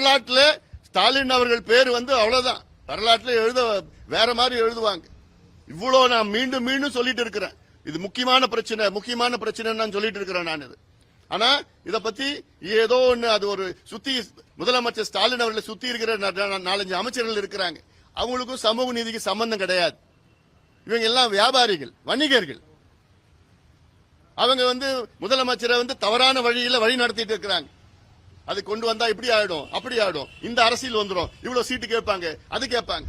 வரலாற்றுல ஸ்டாலின் அவர்கள் பேர் வந்து அவ்வளவுதான். வரலாற்றுல எழுத வேற மாதிரி எழுதுவாங்க. இவ்வளவு நான் மீண்டும் மீண்டும் சொல்லிட்டு இருக்கிறேன். இது முக்கியமான பிரச்சனை முக்கியமான பிரச்சனை நான் சொல்லிட்டு இருக்கிறேன் நான் இது. ஆனா இத பத்தி ஏதோ ஒண்ணு அது ஒரு சுத்தி முதலமைச்சர் ஸ்டாலின் அவர்களை சுத்தி இருக்கிற நாலஞ்சு அமைச்சர்கள் இருக்கிறாங்க. அவங்களுக்கும் சமூக நீதிக்கு சம்பந்தம் கிடையாது. இவங்க எல்லாம் வியாபாரிகள் வணிகர்கள். அவங்க வந்து முதலமைச்சரை வந்து தவறான வழியில வழி நடத்திட்டு இருக்கிறாங்க. அது கொண்டு வந்தா இப்படி ஆயிடும் அப்படி ஆயிடும். இந்த அரசியல் வந்துடும் இவ்வளவு சீட்டு கேட்பாங்க அது கேட்பாங்க.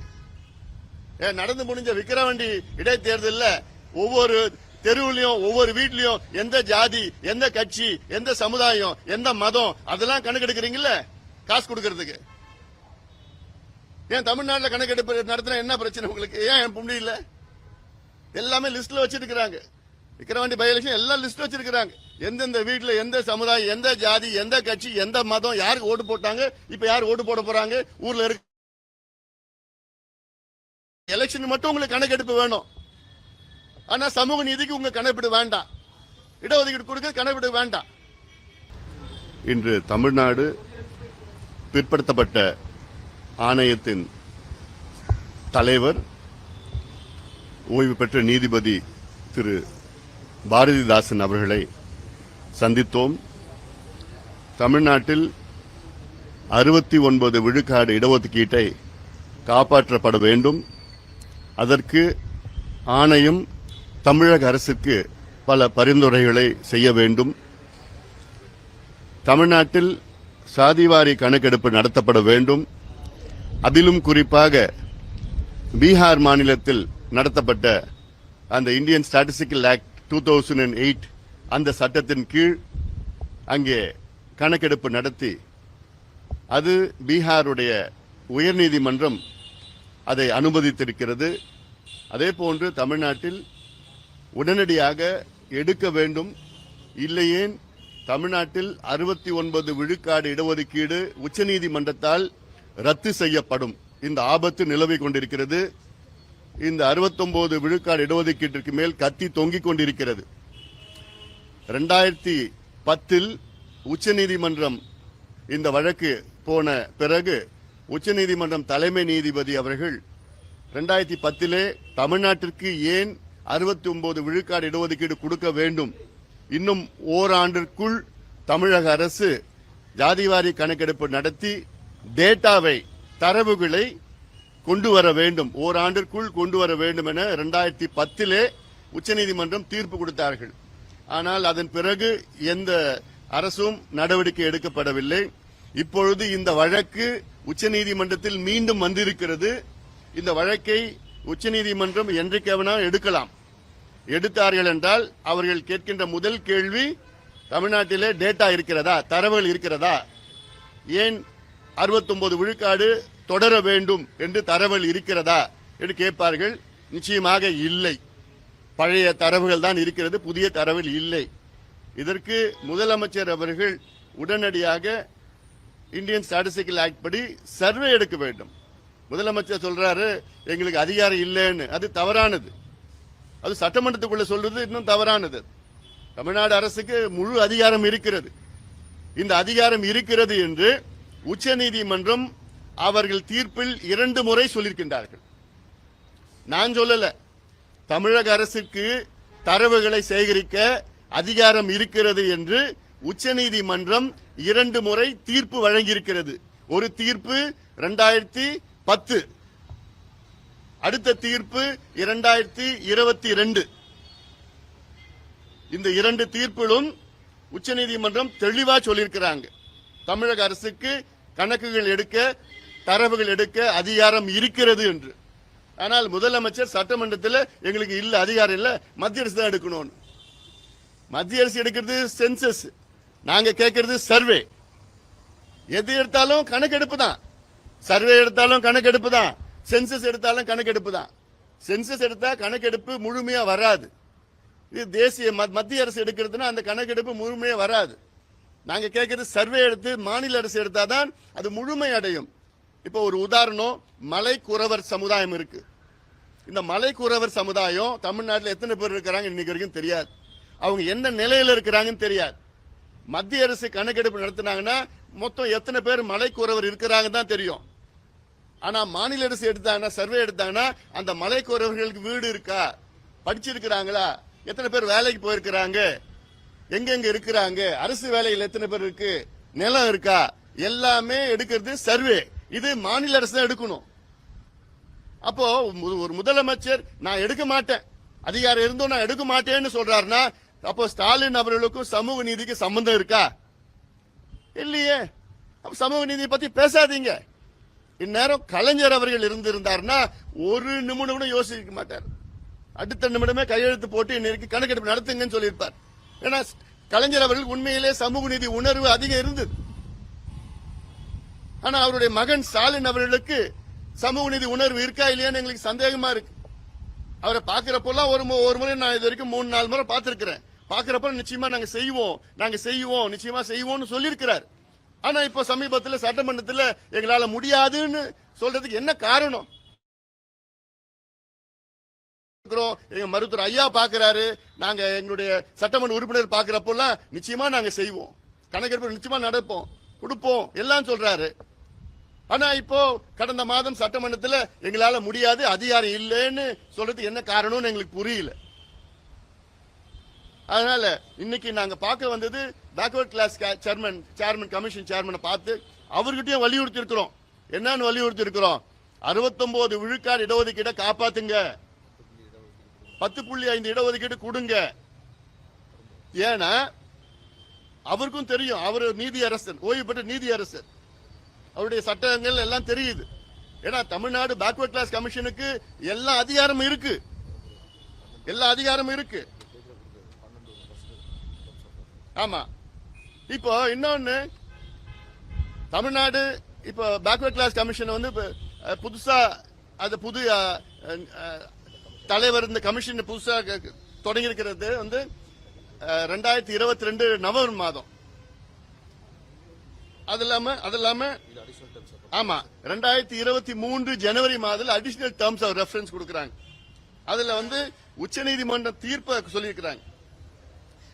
ஏன் நடந்து முடிஞ்ச விக்கிரவண்டி இடைத்தேர்தலில் ஒவ்வொரு தெருவுலயும் ஒவ்வொரு வீட்லயும் எந்த ஜாதி எந்த கட்சி எந்த சமுதாயம் எந்த மதம் அதெல்லாம் கணக்கெடுக்கிறீங்கல்ல? காசு கொடுக்கறதுக்கு. ஏன் தமிழ்நாட்டுல கணக்கெடுப்பு நடத்தினா என்ன பிரச்சனை உங்களுக்கு? ஏன் முடியல எல்லாமே லிஸ்ட்ல வச்சிருக்கிறாங்க. விக்கிரவாண்டி பை எலெக்ஷன் எல்லாம் லிஸ்ட் வச்சிருக்கிறாங்க. எந்தெந்த வீட்டில் எந்த சமுதாயம் எந்த ஜாதி எந்த கட்சி எந்த மதம் யாருக்கு ஓட்டு போட்டாங்க இப்போ யார் ஓட்டு போட போறாங்க ஊர்ல இருக்க எலெக்ஷன் மட்டும் உங்களுக்கு கணக்கெடுப்பு வேணும். ஆனா சமூக நீதிக்கு உங்க கணக்கெடுப்பு வேண்டாம். இடஒதுக்கீடு கொடுக்க கணக்கெடுப்பு வேண்டாம். இன்று தமிழ்நாடு பிற்படுத்தப்பட்ட ஆணையத்தின் தலைவர் ஓய்வு பெற்ற நீதிபதி திரு பாரதிதாசன் அவர்களை சந்தித்தோம். தமிழ்நாட்டில் அறுபத்தி ஒன்பது விழுக்காடு இடஒதுக்கீட்டை காப்பாற்றப்பட வேண்டும். அதற்கு ஆணையம் தமிழக அரசுக்கு பல பரிந்துரைகளை செய்ய வேண்டும். தமிழ்நாட்டில் சாதிவாரி கணக்கெடுப்பு நடத்தப்பட வேண்டும். அதிலும் குறிப்பாக பீகார் மாநிலத்தில் நடத்தப்பட்ட அந்த Indian statistical act two thousand and eight அந்த சட்டத்தின் கீழ் அங்கே கணக்கெடுப்பு நடத்தி அது பீகாருடைய உயர்நீதிமன்றம் அதை அனுமதித்திருக்கிறது. அதே போன்று தமிழ்நாட்டில் உடனடியாக எடுக்க வேண்டும் இல்லையேன் தமிழ்நாட்டில் அறுபத்தி ஒன்பது விழுக்காடு இடஒதுக்கீடு உச்சநீதிமன்றத்தால் ரத்து செய்யப்படும். இந்த ஆபத்து நிலவிக் கொண்டிருக்கிறது. இந்த 69 விழுக்காடு இடஒதுக்கீட்டிற்கு மேல் கத்தி தொங்கிக் கொண்டிருக்கிறது. ரெண்டாயிரத்தி பத்தில் உச்சநீதிமன்றம் இந்த வழக்கு போன பிறகு உச்சநீதிமன்றம் தலைமை நீதிபதி அவர்கள் ரெண்டாயிரத்தி பத்திலே தமிழ்நாட்டிற்கு ஏன் அறுபத்தி ஒன்பது விழுக்காடு இடஒதுக்கீடு கொடுக்க வேண்டும்? இன்னும் ஓராண்டிற்குள் தமிழக அரசு ஜாதிவாரி கணக்கெடுப்பு நடத்தி டேட்டாவை தரவுகளை கொண்டு வர வேண்டும். ஓராண்டிற்குள் கொண்டு வர வேண்டும் என இரண்டாயிரத்தி பத்திலே உச்சநீதிமன்றம் தீர்ப்பு கொடுத்தார்கள். ஆனால் அதன் பிறகு எந்த அரசும் நடவடிக்கை எடுக்கப்படவில்லை. இப்பொழுது இந்த வழக்கு உச்சநீதிமன்றத்தில் மீண்டும் வந்திருக்கிறது. இந்த வழக்கை உச்சநீதிமன்றம் என்றைக்கு எடுக்கலாம். எடுத்தார்கள் என்றால் அவர்கள் கேட்கின்ற முதல் கேள்வி தமிழ்நாட்டிலே டேட்டா இருக்கிறதா? தரவுகள் இருக்கிறதா? ஏன் 69 விழுக்காடு தொடர வேண்டும் என்று தரவுகள் இருக்கிறதா என்று கேட்பார்கள். நிச்சயமாக இல்லை. பழைய தரவுகள் தான் இருக்கிறது புதிய தரவுகள் இல்லை. இதற்கு முதலமைச்சர் அவர்கள் உடனடியாக இந்தியன் ஸ்டாட்டிஸ்டிக்கல் ஆக்ட் படி சர்வே எடுக்க வேண்டும். முதலமைச்சர் சொல்றாரு எங்களுக்கு அதிகாரம் இல்லைன்னு. அது தவறானது. அது சட்டமன்றத்துக்குள்ள சொல்றது இன்னும் தவறானது. தமிழ்நாடு அரசுக்கு முழு அதிகாரம் இருக்கிறது. இந்த அதிகாரம் இருக்கிறது என்று உச்சநீதிமன்றம் அவர்கள் தீர்ப்பில் இரண்டு முறை சொல்லியிருக்கின்றார்கள். நான் சொல்லல. தமிழக அரசுக்கு தரவுகளை சேகரிக்க அதிகாரம் இருக்கிறது என்று உச்சநீதிமன்றம் இரண்டு முறை தீர்ப்பு வழங்கியிருக்கிறது. ஒரு தீர்ப்பு இரண்டாயிரத்தி பத்து. அடுத்த தீர்ப்பு இரண்டாயிரத்தி இருபத்தி ரெண்டு. இந்த இரண்டு தீர்ப்பிலும் உச்சநீதிமன்றம் தெளிவா சொல்லியிருக்கிறாங்க. தமிழக அரசுக்கு கணக்குகள் எடுக்க தரவுகள் எடுக்க அதிகாரம் இருக்கிறது என்று. ஆனால் முதலமைச்சர் சட்டமன்றத்தில் எங்களுக்கு இல்லை அதிகாரம் இல்லை மத்திய அரசு தான் எடுக்கணும்னு மத்திய அரசு எடுக்கிறது சென்சஸ் நாங்கள் கேட்கறது சர்வே எது எடுத்தாலும் கணக்கெடுப்பு தான். சர்வே எடுத்தாலும் கணக்கெடுப்பு தான். சென்சஸ் எடுத்தாலும் கணக்கெடுப்பு தான். சென்சஸ் எடுத்தால் கணக்கெடுப்பு முழுமையாக வராது. இது தேசிய மத்திய அரசு எடுக்கிறதுனா அந்த கணக்கெடுப்பு முழுமையாக வராது. நாங்கள் கேட்கறது சர்வே எடுத்து மாநில அரசு எடுத்தால் தான் அது முழுமை அடையும். இப்போ ஒரு உதாரணம் மலை குறவர் சமுதாயம் இருக்கு. இந்த மலை குறவர் சமுதாயம் தமிழ்நாட்டில் எத்தனை பேர் இருக்கிறாங்க இன்னைக்கு வரைக்கும் தெரியாது. அவங்க என்ன நிலையில இருக்கிறாங்கன்னு தெரியாது. மத்திய அரசு கணக்கெடுப்பு நடத்தினாங்கன்னா மொத்தம் எத்தனை பேர் மலைக்குறவர் இருக்கிறாங்க தான் தெரியும். ஆனா மாநில அரசு எடுத்தாங்கன்னா சர்வே எடுத்தாங்கன்னா அந்த மலைக்குறவர்களுக்கு வீடு இருக்கா? படிச்சிருக்கிறாங்களா? எத்தனை பேர் வேலைக்கு போயிருக்கிறாங்க? எங்கெங்க இருக்கிறாங்க? அரசு வேலையில் எத்தனை பேர் இருக்கு? நிலம் இருக்கா? எல்லாமே எடுக்கிறது சர்வே. இது மாநில அரசு தான் எடுக்கணும். அப்போ ஒரு முதலமைச்சர் நான் எடுக்க மாட்டேன். அதிகாரம் இருந்தும் நான் எடுக்க மாட்டேன்னு சொல்றாருன்னா அப்போ ஸ்டாலின் அவர்களுக்கும் சமூக நீதிக்கு சம்பந்தம் இருக்கா? இல்லையே. அப்ப சமூக நீதியை பத்தி பேசாதீங்க. இந்நேரம் கலைஞர் அவர்கள் இருந்திருந்தாருன்னா ஒரு நிமிடம் கூட யோசிக்க மாட்டார். அடுத்த நிமிடமே கையெழுத்து போட்டு இன்னைக்கு கணக்கெடுப்பு நடத்துங்கன்னு சொல்லியிருப்பார். ஏன்னா கலைஞர் அவர்கள் உண்மையிலே சமூக நீதி உணர்வு அதிகம் இருந்தது. ஆனா அவருடைய மகன் ஸ்டாலின் அவர்களுக்கு சமூக நீதி உணர்வு இருக்கா இல்லையான்னு எங்களுக்கு சந்தேகமா இருக்கு. அவரை பாக்குறப்பெல்லாம் ஒரு மு- ஒரு முறை நான் இது வரைக்கும் மூணு நாலு முறை பார்த்திருக்கிறேன். பாக்குறப்ப நிச்சயமா நாங்க செய்வோம். நாங்க செய்வோம். நிச்சயமா செய்வோம்னு சொல்லியிருக்கிறார். ஆனா இப்போ சமீபத்துல சட்டமன்றத்துல எங்களால முடியாதுன்னு சொல்றதுக்கு என்ன காரணம்? எங்க மருத்துவர் ஐயா பாக்குறாரு நாங்க எங்களுடைய சட்டமன்ற உறுப்பினர் பாக்குறப்பெல்லாம் நிச்சயமா நாங்க செய்வோம். கணக்கெடுப்பு நிச்சயமா நடப்போம். கொடுப்போம். எல்லாம் சொல்றாரு. ஆனா இப்போ கடந்த மாதம் சட்டமன்றத்தில் எங்களால முடியாது அதிகாரம் இல்லைன்னு சொல்றது என்ன காரணம்னு எங்களுக்கு புரியல. அதனால இன்னைக்கு நாங்க பார்க்க வந்தது backward class chairman chairman commission சேர்மனை பார்த்து அவர்கிட்டயும் வலியுறுத்தி இருக்கிறோம் என்னன்னு வலியுறுத்தி இருக்கிறோம் அறுபத்தொன்பது விழுக்காடு இடஒதுக்கீடை காப்பாத்துங்க. பத்து புள்ளி ஐந்து இடஒதுக்கீடு கொடுங்க. ஏன்னா அவருக்கும் தெரியும் அவர் நீதி அரசர் ஓய்வு பெற்ற நீதி அரசர் அவருடைய சட்டங்கள் எல்லாம் தெரியுது. ஏன்னா தமிழ்நாடு பேக்வர்ட் கிளாஸ் கமிஷனுக்கு எல்லா அதிகாரமும் இருக்கு. எல்லா அதிகாரமும் இருக்கு. ஆமா. இப்போ இன்னொன்னு தமிழ்நாடு இப்போ பேக்வர்ட் கிளாஸ் கமிஷன் வந்து புதுசா அது புது தலைவர் இந்த கமிஷன் புதுசா தொடங்கி இருக்கிறது வந்து ரெண்டாயிரத்தி இருபத்தி ரெண்டு நவம்பர் மாதம். அது இல்லாம அது இல்லாம ஆமா ரெண்டாயிரத்தி இருபத்தி மூன்று ஜனவரி மாதத்தில் அடிஷனல் டேர்ம்ஸ் ஆஃப் ரெஃபரன்ஸ் கொடுக்கறாங்க அதுல வந்து உச்சநீதிமன்றம் தீர்ப்பை சொல்லியிருக்கிறாங்க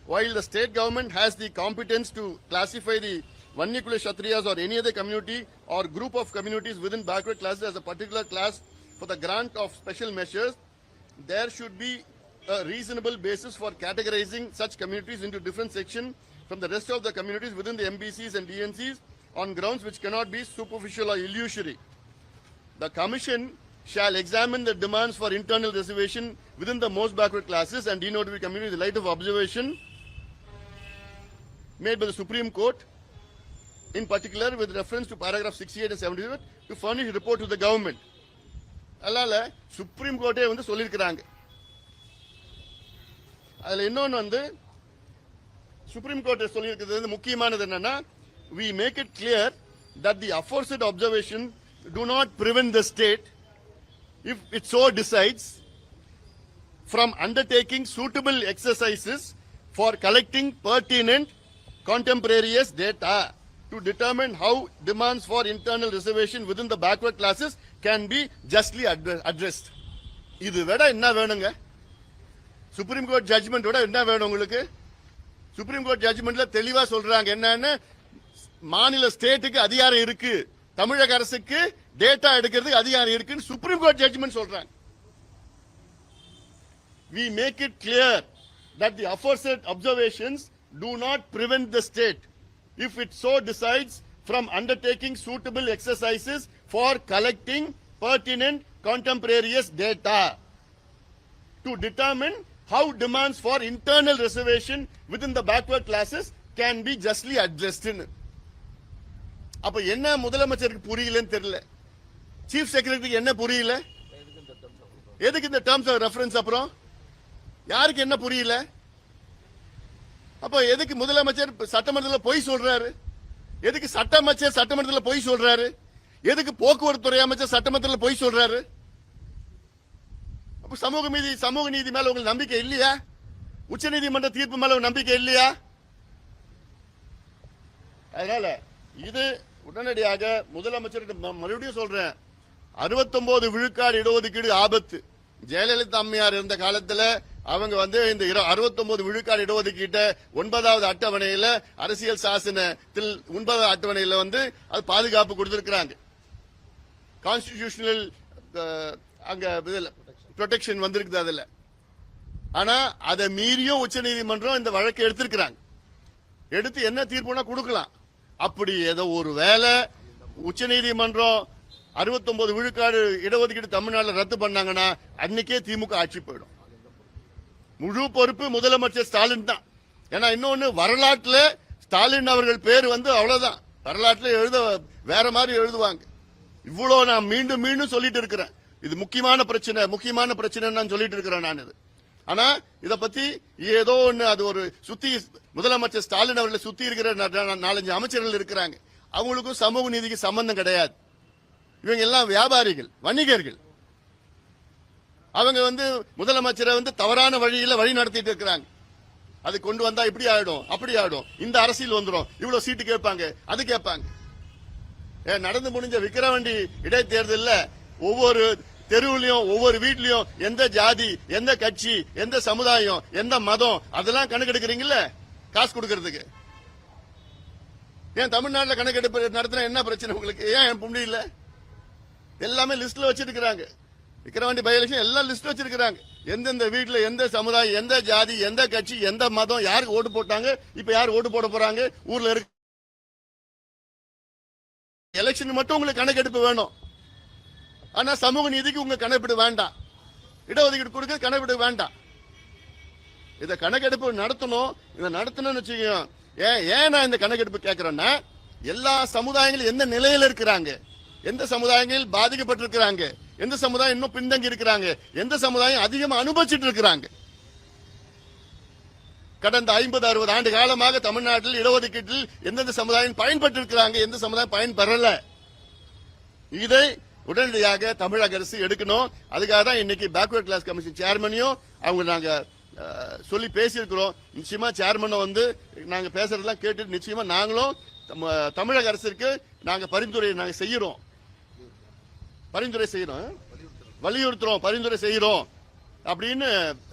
while the state government has the competence to classify the Vanyakula Kshatriyas or any other community or group of communities within backward classes as a particular class for the grant of special measures, there should be a reasonable basis for categorizing such communities into different sections from the rest of the communities within the MBCs and DNCs on grounds which cannot be superficial or illusory. The Commission shall examine the demands for internal reservation within the most backward classes and denoted communities in the light of observation made by the Supreme Court, in particular with reference to paragraph 68 and 78, to furnish report to the government. அதனால supreme கோர்ட்டே வந்து சொல்லியிருக்கிறாங்க அதில் இன்னொன்று வந்து supreme court சொல்லியிருக்கிறது முக்கியமானது என்னன்னா we make it clear that the aforesaid observation do not prevent the state if it so decides from undertaking suitable exercises for collecting pertinent data to to how demands for internal reservation with within the backward classes can be justly addressed இது விட என்ன வேணுங்க supreme court judgement விட என்ன வேணும் உங்களுக்கு supreme court ஜட்ஜ்மெண்ட்ல தெளிவா சொல்றாங்க என்னன்னு மாநில ஸ்டேட்டுக்கு அதிகாரம் இருக்கு தமிழக அரசுக்கு டேட்டா எடுக்கிறதுக்கு அதிகாரம் இருக்குன்னு சுப்ரீம் கோர்ட் ஜட்ஜ்மெண்ட் சொல்றாங்க we make it clear that the aforesaid observations do not prevent the state if it so decides from undertaking suitable exercises for collecting pertinent contemporaneous data to determine how demands for internal reservation within the backward classes can be justly addressed in. அப்ப என்ன முதலமைச்சருக்கு புரியலன்னு தெரியல. Chief செக்ரட்டரிக்கு என்ன புரியல? எதுக்கு இந்த terms of reference அப்புறம்? யாருக்கு என்ன புரியல? அப்ப எதுக்கு முதலமைச்சர் சட்டமன்றத்தில் பொய் சொல்றாரு? எதுக்கு சட்ட அமைச்சர் சட்டமன்றத்தில் பொய் சொல்றாரு? எதுக்கு போக்குவரத்து துறை அமைச்சர் சட்டமன்றத்தில் பொய் சொல்றாரு? சமூக நீதி சமூக நீதி மேல உங்களுக்கு நம்பிக்கை இல்லையா? உச்சநீதிமன்ற தீர்ப்பு மேல நம்பிக்கை இல்லையா? அதனால இது உடனடியாக முதலமைச்சர் மறுபடியும் சொல்றேன். 69 விழுக்காடு இடஒதுக்கீடு ஆபத்து. ஜெயலலிதா அம்மையார் இருந்த காலத்துல அவங்க வந்து இந்த அறுபத்தொன்பது விழுக்காடு இடஒதுக்கீட்ட ஒன்பதாவது அட்டவணையில அரசியல் சாசனத்தில் ஒன்பதாவது அட்டவணையில வந்து அது பாதுகாப்பு கொடுத்திருக்கிறாங்க. கான்ஸ்டிடியூஷனல் அங்க ப்ரொடெக்ஷன் வந்திருக்குது அதில். ஆனால் அதை மீறியும் உச்சநீதிமன்றம் இந்த வழக்கை எடுத்திருக்கிறாங்க. எடுத்து என்ன தீர்ப்புனா கொடுக்கலாம். அப்படி ஏதோ ஒரு வேலை உச்சநீதிமன்றம் 69 விழுக்காடு இடஒதுக்கீடு தமிழ்நாட்டில் ரத்து பண்ணாங்கன்னா அன்னைக்கே திமுக ஆட்சி போயிடும். முழு பொறுப்பு முதலமைச்சர் ஸ்டாலின் தான். ஏன்னா இன்னொன்று வரலாற்றில் ஸ்டாலின் அவர்கள் பேர் வந்து அவ்வளோதான் வரலாற்றில் எழுத வேற மாதிரி எழுதுவாங்க. இவ்வளோ நான் மீண்டும் மீண்டும் சொல்லிட்டு இருக்கிறேன். இது முக்கியமான பிரச்சனை முக்கியமான பிரச்சனை நான் சொல்லிட்டு இருக்கிறேன் நான் இது. ஆனா இத பத்தி ஏதோ ஒண்ணு அது ஒரு சுத்தி முதலமைச்சர் ஸ்டாலின் அவர்களை சுத்தி இருக்கிற நாலஞ்சு அமைச்சர்கள் இருக்கிறாங்க. அவங்களுக்கும் சமூக நீதிக்கு சம்பந்தம் கிடையாது. இவங்க எல்லாம் வியாபாரிகள் வணிகர்கள். அவங்க வந்து முதலமைச்சரை வந்து தவறான வழியில வழி நடத்திட்டு இருக்கிறாங்க. அது கொண்டு வந்தா இப்படி ஆயிடும் அப்படி ஆயிடும். இந்த அரசியல் வந்துடும் இவ்வளவு சீட்டு கேட்பாங்க அது கேட்பாங்க. ஏன் நடந்து முடிஞ்ச விக்கிரவண்டி இடைத்தேர்தல்ல ஒவ்வொரு தெருவுலயும் ஒவ்வொரு வீட்லயும் எந்த ஜாதி எந்த கட்சி எந்த சமுதாயம் எந்த மதம் அதெல்லாம் கணக்கெடுக்கிறீங்கல்ல? காசு கொடுக்கறதுக்கு. ஏன் தமிழ்நாட்டில் கணக்கெடுப்பு நடத்தினா என்ன பிரச்சனை உங்களுக்கு? ஏன் முடியல எல்லாமே லிஸ்ட்ல வச்சிருக்கிறாங்க. விக்கிரவாண்டி பை எலெக்ஷன் எல்லாம் லிஸ்ட் வச்சிருக்கிறாங்க. எந்தெந்த வீட்டில் எந்த சமுதாயம் எந்த ஜாதி எந்த கட்சி எந்த மதம் யாருக்கு ஓட்டு போட்டாங்க இப்ப யார் ஓட்டு போட போறாங்க ஊர்ல இருக்கு எலெக்ஷன் மட்டும் உங்களுக்கு கணக்கெடுப்பு வேணும். ஆனால் சமூக நீதிக்கு உங்கள் கணக்கெடுப்பு வேண்டாம். இடஒதுக்கீடு கொடுக்க கணக்கெடுப்பு வேண்டாம். இதை கணக்கெடுப்பு நடத்தணும். இதை நடத்தணும்னு வச்சுக்கோங்க ஏன் ஏன் நான் இந்த கணக்கெடுப்பு கேட்குறேன்னா எல்லா சமுதாயங்களும் எந்த நிலையில் இருக்கிறாங்க? எந்த சமுதாயங்கள் பாதிக்கப்பட்டிருக்கிறாங்க? எந்த சமுதாயம் இன்னும் பின்தங்கி இருக்கிறாங்க? எந்த சமுதாயம் அதிகமாக அனுபவிச்சுட்டு இருக்கிறாங்க? கடந்த ஐம்பது அறுபது ஆண்டு காலமாக தமிழ்நாட்டில் இடஒதுக்கீட்டில் எந்தெந்த சமுதாயம் பயன்பட்டு இருக்கிறாங்க எந்த சமுதாயம் பயன்பெறல? இதை உடனடியாக தமிழக அரசு எடுக்கணும். அதுக்காக தான் இன்னைக்கு பேக்வர்ட் கிளாஸ் கமிஷன் சேர்மனையும் அவங்க நாங்க சொல்லி பேசியிருக்கிறோம். நிச்சயமா சேர்மனை வந்து நாங்க பேசுறதெல்லாம் கேட்டு நிச்சயமா நாங்களும் தமிழக அரசிற்கு நாங்க பரிந்துரை நாங்க செய்யறோம். பரிந்துரை செய்யறோம். வலியுறுத்துறோம் பரிந்துரை செய்யறோம் அப்படின்னு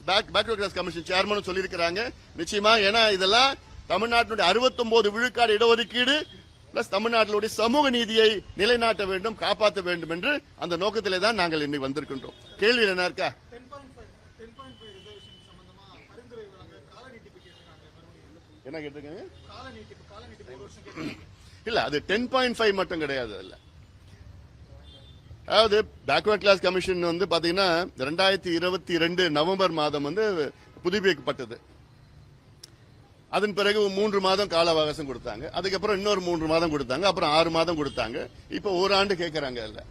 பேக் பேக்வர்ட் கிளாஸ் கமிஷன் சேர்மனும் சொல்லியிருக்கிறாங்க. நிச்சயமா ஏன்னா இதெல்லாம் தமிழ்நாட்டினுடைய 69 விழுக்காடு இடஒதுக்கீடு பிளஸ் தமிழ்நாட்டிலுடைய சமூக நீதியை நிலைநாட்ட வேண்டும் காப்பாற்ற வேண்டும் என்று அந்த நோக்கத்திலே தான் நாங்கள் இன்னைக்கு வந்திருக்கின்றோம். கேள்வி என்ன இருக்கா? என்ன கேட்டிருக்காங்க? இல்ல அது டென் பாயிண்ட் ஃபைவ் மட்டும் கிடையாது அதுல. அதாவது பேக்வர்ட் கிளாஸ் கமிஷன் வந்து பாத்தீங்கன்னா ரெண்டாயிரத்தி இருபத்தி ரெண்டு நவம்பர் மாதம் வந்து புதுப்பிக்கப்பட்டது. அதன் பிறகு மூன்று மாதம் கால அவகாசம் கொடுத்தாங்க. அதுக்கப்புறம் இன்னொரு மூன்று மாதம் கொடுத்தாங்க. அப்புறம் ஆறு மாதம் கொடுத்தாங்க. இப்போ ஒரு ஆண்டு கேட்கறாங்க இல்ல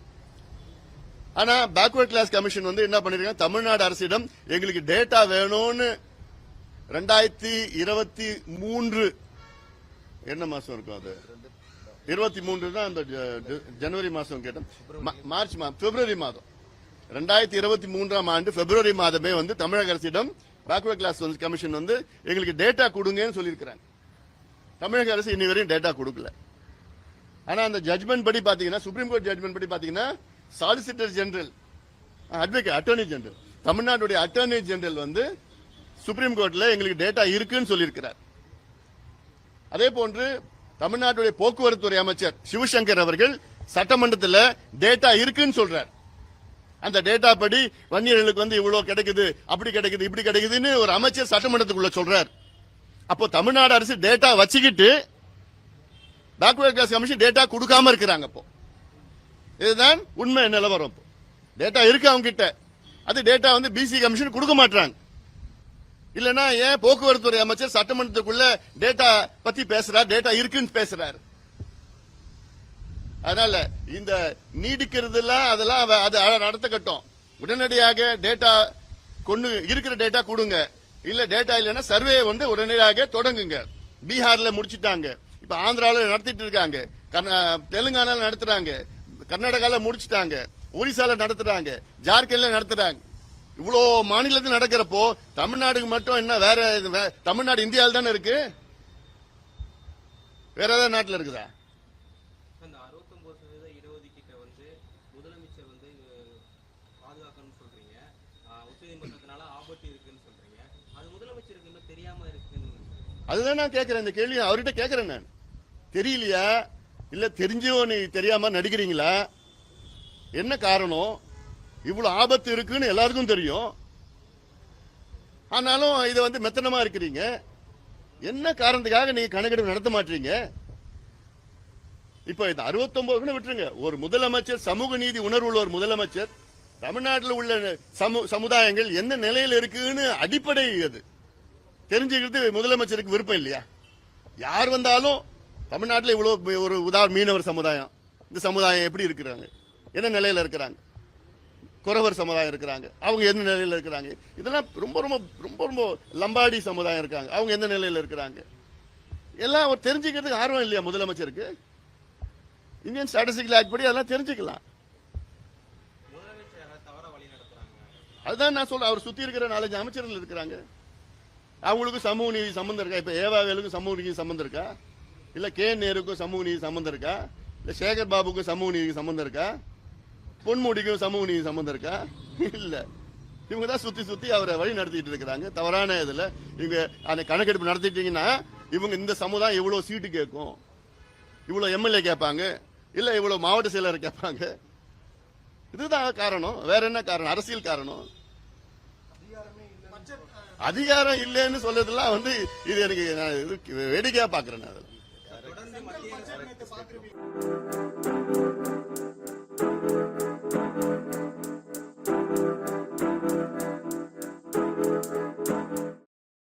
ஆனா பேக்வர்ட் கிளாஸ் கமிஷன் வந்து என்ன பண்ணிருக்காங்க? தமிழ்நாடு அரசிடம் எங்களுக்கு டேட்டா வேணும்னு ரெண்டாயிரத்தி இருபத்தி மூன்று என்ன மாசம் இருக்கும் அது? இருபத்தி மூன்று தான் அந்த ஜ- ஜனவரி மாசம் கேட்டோம். மா- மார்ச் மாதம் பிப்ரவரி மாதம். ரெண்டாயிரத்தி இருபத்தி மூன்றாம் ஆண்டு பிப்ரவரி மாதமே வந்து தமிழக அரசிடம் பேக்வர்ட் கிளாஸ் வந்து கமிஷன் வந்து எங்களுக்கு டேட்டா கொடுங்கன்னு சொல்லியிருக்கிறாங்க. தமிழக அரசு இன்னி வரையும் டேட்டா கொடுக்கல. ஆனால் அந்த ஜட்மெண்ட் படி பார்த்தீங்கன்னா சுப்ரீம் கோர்ட் ஜட்மெண்ட் படி பார்த்தீங்கன்னா solicitor general advocate attorney general தமிழ்நாட்டுடைய அட்டர்னி ஜெனரல் வந்து சுப்ரீம் கோர்ட்டில் எங்களுக்கு டேட்டா இருக்குன்னு சொல்லியிருக்கிறார். அதே போன்று தமிழ்நாட்டுடைய போக்குவரத்துறை அமைச்சர் சிவசங்கர் அவர்கள் சட்டமன்றத்தில் டேட்டா இருக்குன்னு சொல்றார். அந்த டேட்டா படி வன்னியர்களுக்கு வந்து இவ்வளவு கிடைக்குது அப்படி கிடைக்குது இப்படி கிடைக்குதுன்னு ஒரு அமைச்சர் சட்டமன்றத்துக்குள்ள சொல்றார். அப்போ தமிழ்நாடு அரசு டேட்டா வச்சுக்கிட்டு பேக்வர்ட் கிளாஸ் கமிஷன் டேட்டா கொடுக்காம இருக்கிறாங்க அப்போ இதுதான் உண்மை நிலவரம் இப்போ. டேட்டா இருக்கு அவங்க கிட்ட அது டேட்டா வந்து பிசி கமிஷன் கொடுக்க மாட்டாங்க இல்லைன்னா ஏன் போக்குவரத்து துறை அமைச்சர் சட்டமன்றத்துக்குள்ள டேட்டா பத்தி பேசுறாரு டேட்டா இருக்குன்னு பேசுறாரு. அதனால இந்த நீடிக்கிறதுலாம் அதெல்லாம் அவ- அது அ- நடத்தக்கட்டும். உடனடியாக டேட்டா கொண்டு இருக்கிற டேட்டா கொடுங்க. இல்ல டேட்டா இல்லைன்னா சர்வே வந்து உடனடியாக தொடங்குங்க. பீகார்ல முடிச்சிட்டாங்க. இப்ப ஆந்திரால நடத்திட்டு இருக்காங்க. கர்நா- தெலுங்கானால நடத்துறாங்க. கர்நாடகால முடிச்சிட்டாங்க. ஒரிசால நடத்துறாங்க. ஜார்க்கண்ட்ல நடத்துறாங்க. இவ்வளோ மாநிலத்தில் நடக்கிறப்போ தமிழ்நாடுக்கு மட்டும் என்ன வேற தமிழ்நாடு இந்தியாவில் தானே இருக்கு? வேற ஏதாவது நாட்டில் இருக்குதா அந்த 69% சதவீத இடஒதுக்கீட்டை வந்து முதலமைச்சர் வந்து அஹ், பாதுகாக்கணும்னு சொல்றீங்க ஆஹ் உச்சநீதிமன்றத்தினால ஆபத்து இருக்குன்னு சொல்றீங்க அது முதலமைச்சருக்கு இன்னும் தெரியாம இருக்குன்னு அதுதான் நான் கேட்கிறேன் இந்த கேள்வி அவர்கிட்ட கேட்கிறேன் நான். தெரியலையா? இல்ல தெரிஞ்சோ நீ தெரியாம நடிக்கிறீங்களா? என்ன காரணம்? இவ்வளவு ஆபத்து இருக்குன்னு எல்லாருக்கும் தெரியும். ஆனாலும் இதை வந்து மெத்தனமா இருக்கிறீங்க. என்ன காரணத்துக்காக நீங்க கணக்கெடுப்பு நடத்த மாட்டீங்க? இப்ப இந்த 69 விட்டுருங்க. ஒரு முதலமைச்சர் சமூக நீதி உணர்வுள்ள ஒரு முதலமைச்சர் தமிழ்நாட்டில் உள்ள சமு- சமுதாயங்கள் என்ன நிலையில் இருக்குன்னு அடிப்படை அது. தெரிஞ்சுக்கிறது முதலமைச்சருக்கு விருப்பம் இல்லையா? யார் வந்தாலும் தமிழ்நாட்டில் இவ்வளவு ஒரு உதாரண மீனவர் சமுதாயம். இந்த சமுதாயம் எப்படி இருக்கிறாங்க? என்ன நிலையில இருக்கிறாங்க? குறவர் சமுதாயம் இருக்கிறாங்க. அவங்க எந்த நிலையில இருக்கிறாங்க? இதெல்லாம் ரொம்ப ரொம்ப ரொம்ப ரொம்ப லம்பாடி சமுதாயம் இருக்காங்க. அவங்க எந்த நிலையில இருக்கிறாங்க? எல்லாம் அவர் தெரிஞ்சுக்கிறதுக்கு ஆர்வம் இல்லையா முதலமைச்சருக்கு? இந்தியன் ஸ்டாட்டிஸ்டிக்கல் ஆக்ட் படி அதெல்லாம் தெரிஞ்சுக்கலாம். அதுதான் நான் சொல்றேன். அவர் சுத்தி இருக்கிற நாலஞ்சு அமைச்சர்கள் இருக்கிறாங்க. அவங்களுக்கும் சமூக நீதி சம்மந்தம் இருக்கா? இப்போ ஏவாவேலுக்கும் சமூக நீதி சம்மந்தம் இருக்கா? இல்லை கே நேருக்கும் சமூக நீதி சம்மந்தம் இருக்கா? இல்லை சேகர் பாபுக்கும் சமூக நீதி சம்மந்தம் இருக்கா? பொன்முடிக்கும் சமூக நீதி சம்மந்தம் இருக்கா? இல்லை. இவங்க தான் சுற்றி சுற்றி அவரை வழி நடத்திட்டு இருக்கிறாங்க. தவறான இதில் இவங்க அந்த கணக்கெடுப்பு நடத்திட்டீங்கன்னா இவங்க இந்த சமுதாயம் இவ்வளோ சீட்டு கேட்கும். இவ்வளோ எம்எல்ஏ கேட்பாங்க. இல்லை இவ்வளோ மாவட்ட செயலர் கேட்பாங்க. இதுதான் காரணம். வேற என்ன காரணம்? அரசியல் காரணம். அதிகாரம் இல்லைன்னு சொல்லதெல்லாம் வந்து இது எனக்கு நான் வேடிக்கையா பாக்குறேன் அதெல்லாம்